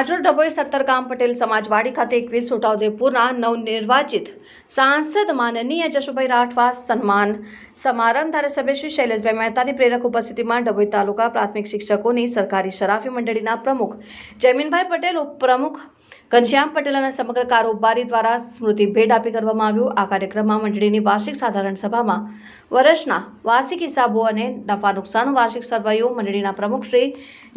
આજરોડ ડભોઈ સત્તરગામ પટેલ સમાજવાડી ખાતે એકવીસ છોટાઉદેપુરના નવનિર્વાચિત સાંસદ માનનીય જશુભાઈ રાઠવા સન્માન સમારંભ ધારાસભ્ય શ્રી શૈલેષભાઈ મહેતાની પ્રેરક ઉપસ્થિતિમાં ડભોઈ તાલુકા પ્રાથમિક શિક્ષકોની સરકારી શરાફી મંડળીના પ્રમુખ જયમીનભાઈ પટેલ ઉપપ્રમુખ ઘનશ્યામ પટેલના સમગ્ર કારોબારી દ્વારા સ્મૃતિ ભેટ આપી કરવામાં આવ્યું. આ કાર્યક્રમમાં મંડળીની વાર્ષિક સાધારણ સભામાં વર્ષના વાર્ષિક હિસાબો અને નફા નુકસાન વાર્ષિક સર્વેઓ મંડળીના પ્રમુખ શ્રી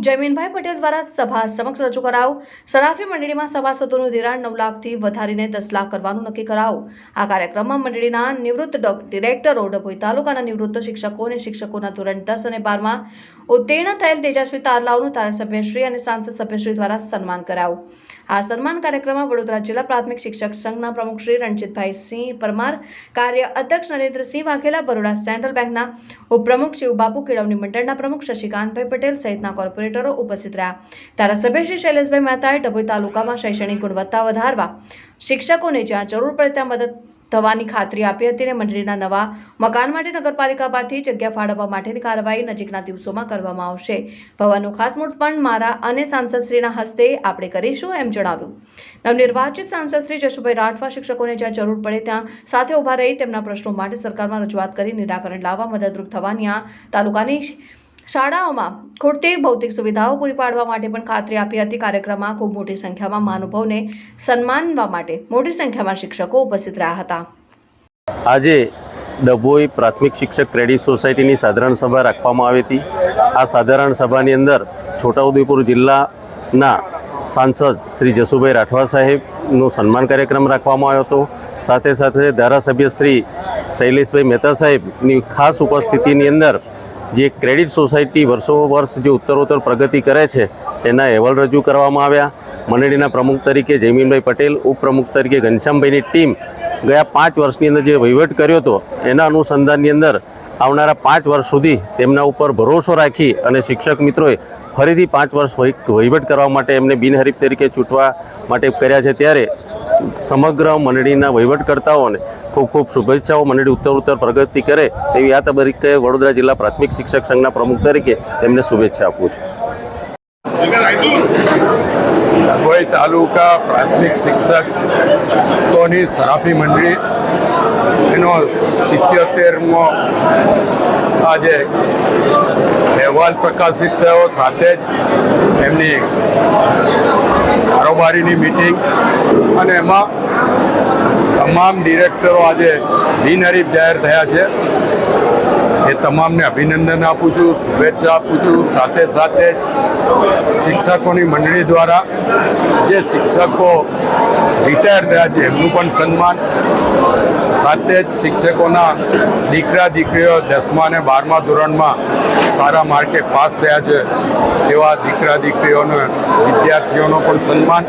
જયમીનભાઈ પટેલ દ્વારા સભા સમક્ષ રજૂ કરાવ. સરાફી મંડળીમાં સભાસદોનું ધિરાણ નવ લાખથી વધારીને દસ લાખ કરવાનું નક્કી કરાવ. આ કાર્યક્રમમાં મંડળીના નિવૃત્ત ડિરેક્ટરો, ડભોઈ તાલુકાના નિવૃત્ત શિક્ષકો અને શિક્ષકોના ધોરણ દસ અને બારમાં ઉત્તીર્ણ થયેલ તેજસ્વી તારલાઓનું ધારાસભ્યશ્રી અને સાંસદ સભ્યશ્રી દ્વારા સન્માન કરાવું આ સન્માન કાર્યક્રમમાં વડોદરા જિલ્લા પ્રાથમિક શિક્ષક સંઘના પ્રમુખ શ્રી રણજીતભાઈ સિંહ પરમાર, કાર્ય અધ્યક્ષ નરેન્દ્રસિંહ વાઘેલા, બરોડા સેન્ટ્રલ બેંકના ઉપપ્રમુખ શિવબાપુ કેળવણી મંડળના પ્રમુખ શશિકાંતભાઈ પટેલ સહિતના કોર્પોરેટરો ઉપસ્થિત રહ્યા. ધારાસભ્ય શ્રી શૈલેષભાઈ મહેતાએ ડભોઈ તાલુકામાં શૈક્ષણિક ગુણવત્તા વધારવા શિક્ષકોને જ્યાં જરૂર પડે ત્યાં મદદ થવાની ખાતરી આપી હતી અને મંડળીના નવા મકાન માટે નગરપાલિકા પાસેથી જગ્યા ફાળવવા માટેની કાર્યવાહી નજીકના દિવસોમાં કરવામાં આવશે. ભવનનું ખાતમુહૂર્ત પણ મારા અને સાંસદશ્રીના હસ્તે આપણે કરીશું એમ જણાવ્યું. નવનિર્વાચિત સાંસદશ્રી જશુભાઈ રાઠવા શિક્ષકોને જ્યાં જરૂર પડે ત્યાં સાથે ઊભા રહી તેમના પ્રશ્નો માટે સરકારમાં રજૂઆત કરી નિરાકરણ લાવવા મદદરૂપ થવાની આ તાલુકાની શાળાઓમાં ખૂટતી ભૌતિક સુવિધાઓ પૂરી પાડવા માટે પણ ખાતરી આપી હતી. કાર્યક્રમમાં ખૂબ મોટી સંખ્યામાં મહાનુભાવને સન્માનવા માટે મોટી સંખ્યામાં શિક્ષકો ઉપસ્થિત રહ્યા હતા. આજે ડભોઈ પ્રાથમિક શિક્ષક ક્રેડિટ સોસાયટીની સાધારણ સભા રાખવામાં આવી હતી. આ સાધારણ સભાની અંદર છોટાઉદેપુર જિલ્લાના સાંસદ શ્રી જસુભાઈ રાઠવા સાહેબનો સન્માન કાર્યક્રમ રાખવામાં આવ્યો હતો. સાથે સાથે ધારાસભ્ય શ્રી શૈલેષભાઈ મહેતા સાહેબની ખાસ ઉપસ્થિતિની અંદર જે ક્રેડિટ સોસાયટી વર્ષો વર્ષ જે ઉત્તરોત્તર પ્રગતિ કરે છે, તેના અહેવાલ રજૂ કરવામાં આવ્યા. મંડળીના પ્રમુખ તરીકે જયમીનભાઈ પટેલ, ઉપપ્રમુખ તરીકે ઘનશ્યામભાઈની ટીમ ગયા પાંચ વર્ષની અંદર જે વહીવટ કર્યો હતો, એના અનુસંધાનની અંદર આવનારા પાંચ વર્ષ સુધી તેમના ઉપર ભરોસો રાખી અને શિક્ષક મિત્રોએ ફરીથી પાંચ વર્ષ વહીવટ કરવા માટે એમને બિનહરીફ તરીકે ચૂંટવા માટે કર્યા છે. ત્યારે સમગ્ર મંડળીના વહીવટકર્તાઓને ખૂબ ખૂબ શુભેચ્છાઓ. મંડળી ઉત્તર ઉત્તર પ્રગતિ કરે તેવી આ તબક્કે વડોદરા જિલ્લા પ્રાથમિક શિક્ષક સંઘના પ્રમુખ તરીકે તેમને શુભેચ્છા આપું છું. ડભોઈ તાલુકા પ્રાથમિક શિક્ષકોની સરાફી મંડળી એનો સિત્યોતેરમો આજે અહેવાલ પ્રકાશિત થયો. સાથે જ એમની કારોબારીની મિટિંગ અને એમાં તમામ ડિરેક્ટરો આજે બિનહરીફ જાહેર થયા છે. એ તમામને અભિનંદન આપું છું, શુભેચ્છા આપું છું. સાથે સાથે શિક્ષકોની મંડળી દ્વારા જે શિક્ષકો રિટાયર થયા છે. એમનું પણ સન્માન સાથે જ શિક્ષકોના દીકરા, દીકરીઓ દસમા અને બારમા ધોરણમાં સારા માર્કે પાસ થયા છે. એવા દીકરા, દીકરીઓને વિદ્યાર્થીઓનો પણ સન્માન.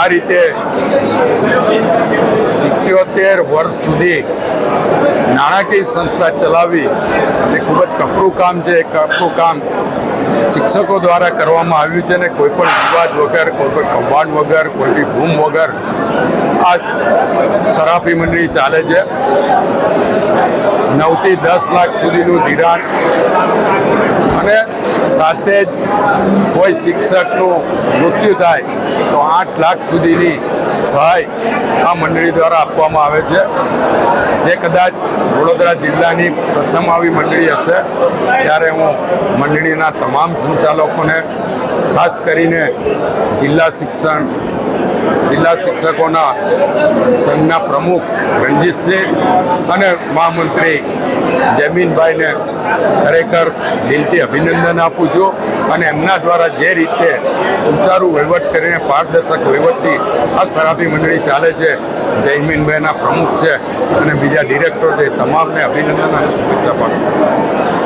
આ રીતે સિત્યોતેર વર્ષ સુધી નાણાકીય સંસ્થા ચલાવવી એ ખૂબ જ કપરું કામ છે. કપરું કામ શિક્ષકો દ્વારા કરવામાં આવ્યું છે ને કોઈ પણ વિવાદ વગર, કોઈ પણ કૌભાંડ વગર, કોઈ બી ભૂમ વગર આ સરાફી મંડળી ચાલે છે. નવથી દસ લાખ સુધીનું ધિરાણ અને સાથે જ કોઈ શિક્ષકનું મૃત્યુ થાય તો આઠ લાખ સુધીની સહાય આ મંડળી દ્વારા આપવામાં આવે છે. જે કદાચ વડોદરા જિલ્લાની પ્રથમ આવી મંડળી હશે, ત્યારે હું મંડળીના તમામ સંચાલકોને, ખાસ કરીને જિલ્લા શિક્ષણ જિલ્લા શિક્ષકોના સંઘના પ્રમુખ રણજીતસિંહ અને મહામંત્રી જમીનભાઈને ખરેખર દિલથી અભિનંદન આપું છું અને એમના દ્વારા જે રીતે સુચારુ વહીવટ કરીને પારદર્શક વહીવટથી આ સરાફી મંડળી ચાલે છે જયમીનભાઈના પ્રમુખ છે અને બીજા ડિરેક્ટર છે તમામને અભિનંદન અને શુભેચ્છા પાઠવું છું.